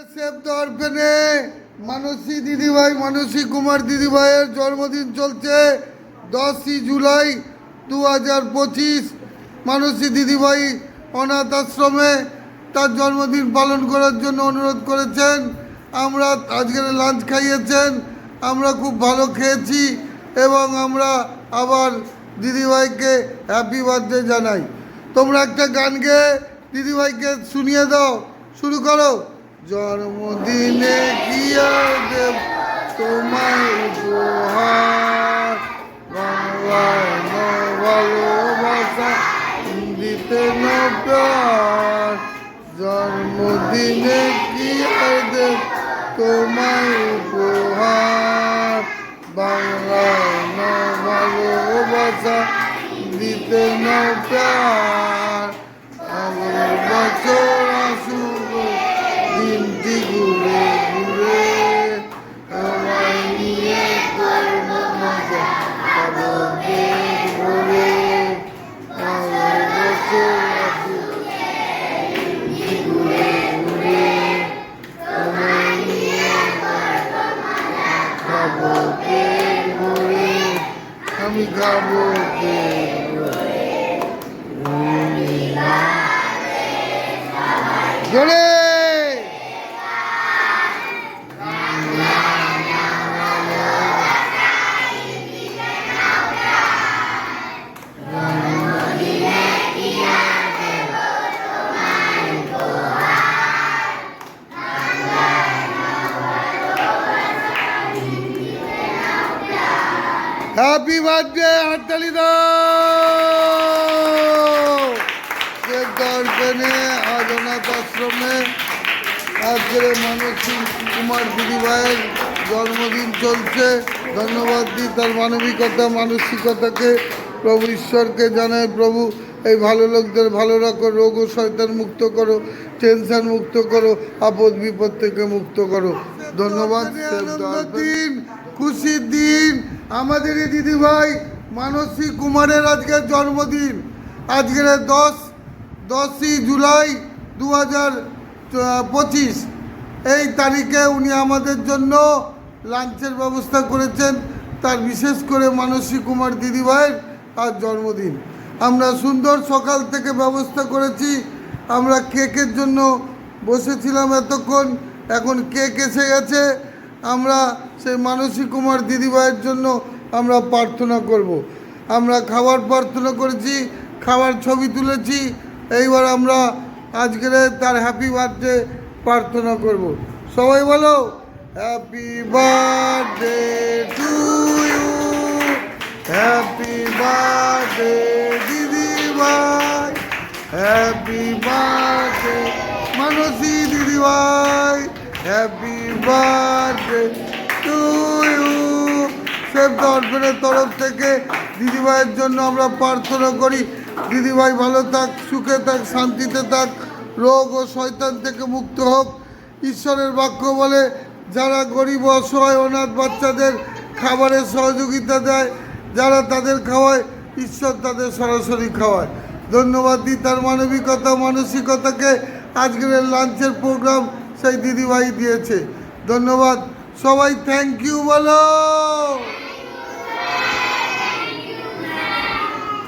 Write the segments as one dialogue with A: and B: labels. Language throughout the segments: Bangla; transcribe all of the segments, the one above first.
A: সেফ দর্পণে মানসী দিদিভাই, মানসী কুমার দিদিভাইয়ের জন্মদিন চলছে দশই জুলাই দু হাজার পঁচিশ। মানসী দিদিভাই অনাথ আশ্রমে তার জন্মদিন পালন করার জন্য অনুরোধ করেছেন। আমরা আজকের লাঞ্চ খাইয়েছেন, আমরা খুব ভালো খেয়েছি এবং আমরা আবার দিদিভাইকে হ্যাপি বার্থডে জানাই। তোমরা একটা গান গেয়ে দিদিভাইকে শুনিয়ে দাও, শুরু করো। জন্মদিনে আর দেব তোমায় উপহার। বাংলায় ভালোবাসা দিতে ন প্যার জন্মদিনে আর দেব তোমায় উপহার। বাংলায় ভালোবাসা দিতে ন আমি খাবো পেট ভরে জোরে হ্যাপি বার্থডে হাততালি দাও দেব দর্শনে আজ অনাথ আশ্রমে আজকের মানসী কুমার দিদিভাইয়ের জন্মদিন চলছে। ধন্যবাদ দিই তার মানবিকতা, মানসিকতাকে। প্রভু ঈশ্বরকে জানায় প্রভু, এই ভালো লোকদের ভালো রাখো রোগ ও শয়তান মুক্ত করো, টেনশন মুক্ত করো, আপদ বিপদ থেকে মুক্ত করো। ধন্যবাদ। দিন খুশির দিন। আমাদের এই দিদিভাই মানসী কুমারের আজকের জন্মদিন। আজকের দশ, দশই জুলাই দু হাজার পঁচিশ। এই তারিখে উনি আমাদের জন্য লাঞ্চের ব্যবস্থা করেছেন। তার বিশেষ করে মানসী কুমার দিদিভাইয়ের আজ জন্মদিন। আমরা সুন্দর সকাল থেকে ব্যবস্থা করেছি। আমরা কেকের জন্য বসেছিলাম এতক্ষণ। এখন কে কেসে গেছে আমরা সেই মানসী কুমার দিদিভাইয়ের জন্য আমরা প্রার্থনা করব। আমরা খাবার প্রার্থনা করেছি, খাবার ছবি তুলেছি, এইবার আমরা আজকের তার হ্যাপি বার্থডে প্রার্থনা করব। সবাই বলো happy birthday to you happy birthday দিদিভাই হ্যাপি বার্থডে মানসী দিদিভাই happy birthday to you safe দর্শনের তরফ থেকে দিদিভাইয়ের জন্য আমরা প্রার্থনা করি। দিদিভাই ভালো থাক, সুখে থাক, শান্তিতে থাক, রোগ ও শয়তান থেকে মুক্ত হোক। ঈশ্বরের বাক্য বলে, যারা গরিব, অসহায়, অনাথ বাচ্চাদের খাবারের সহযোগিতা দেয়, যারা তাদের খাওয়ায়, ঈশ্বর তাদের সরাসরি খাওয়ায়। ধন্যবাদ দিই তার মানবিকতা, মানসিকতাকে। আজকের লাঞ্চের প্রোগ্রাম সেই দিদিভাই দিয়েছে। ধন্যবাদ। সবাই থ্যাংক ইউ বলো।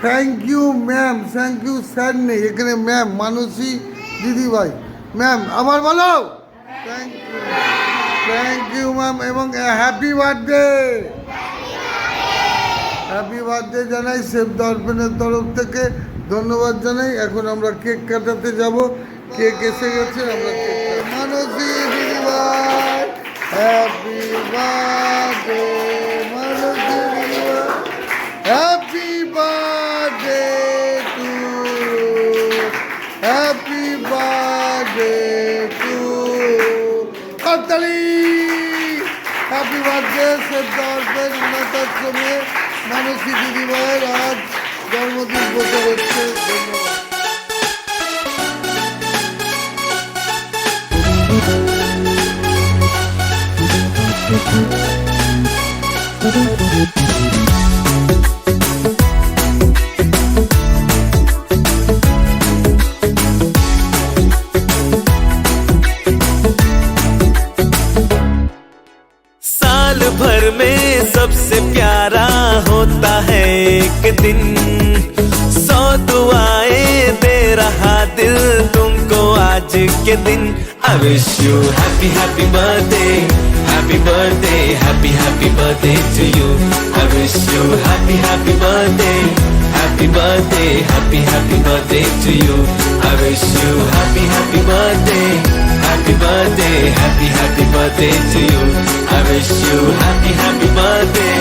A: Thank you ma'am thank you sir নেই। এখানে ম্যাম মানসী দিদিভাই। ম্যাম আবার বলো। Thank you thank you ma'am এবং হ্যাপি বার্থডে হ্যাপি বার্থডে জানাই সেফ দর্পণের তরফ থেকে। ধন্যবাদ জানাই। এখন আমরা কেক কাটাতে যাব। কেক এসে গেছে, আমরা কেক মানসী দিদিভাই হ্যাপি বার্থডে মানসী দিদিভাই happy birthday to happy birthday to করতালি হ্যাপি বার্থডে সেফ দর্পণ অনাথ আশ্রমে মানসী দিদিভাইয়ের আজ জন্মদিন বসে হচ্ছে ধন্যবাদ से प्यारा होता है एक
B: दिन। सौ दुआएँ दे रहा दिल तुमको आज के दिन। I wish happy happy birthday happy birthday happy happy birthday to you I happy happy birthday happy birthday happy happy birthday to you happy happy birthday to you I wish you happy happy birthday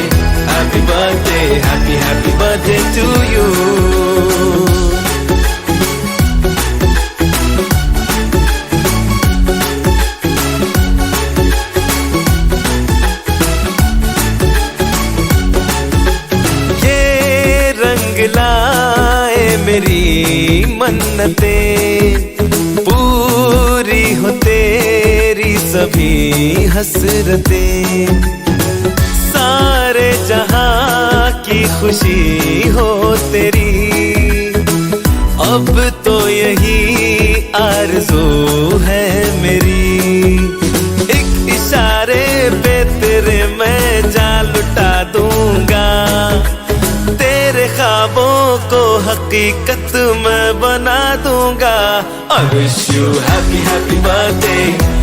B: happy birthday happy happy birthday to you ये रंग लाए मेरी मन्नतें हसरतें। सारे जहाँ की खुशी हो तेरी। अब तो यही आरज़ू है मेरी। एक इशारे पे तेरे मैं जान लुटा दूँगा। तेरे ख्वाबों को हकीकत मैं बना दूँगा। I wish you happy happy birthday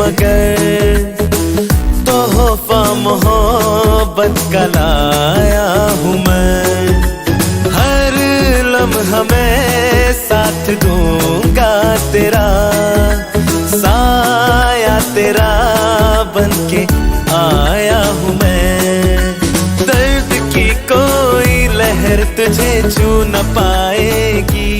B: मगर तोहफा मोहब्बत का लाया हूँ मैं। हर लम्हा मैं साथ दूँगा तेरा, साया तेरा बन के आया हूँ मैं। दर्द की कोई लहर तुझे छू न पाएगी।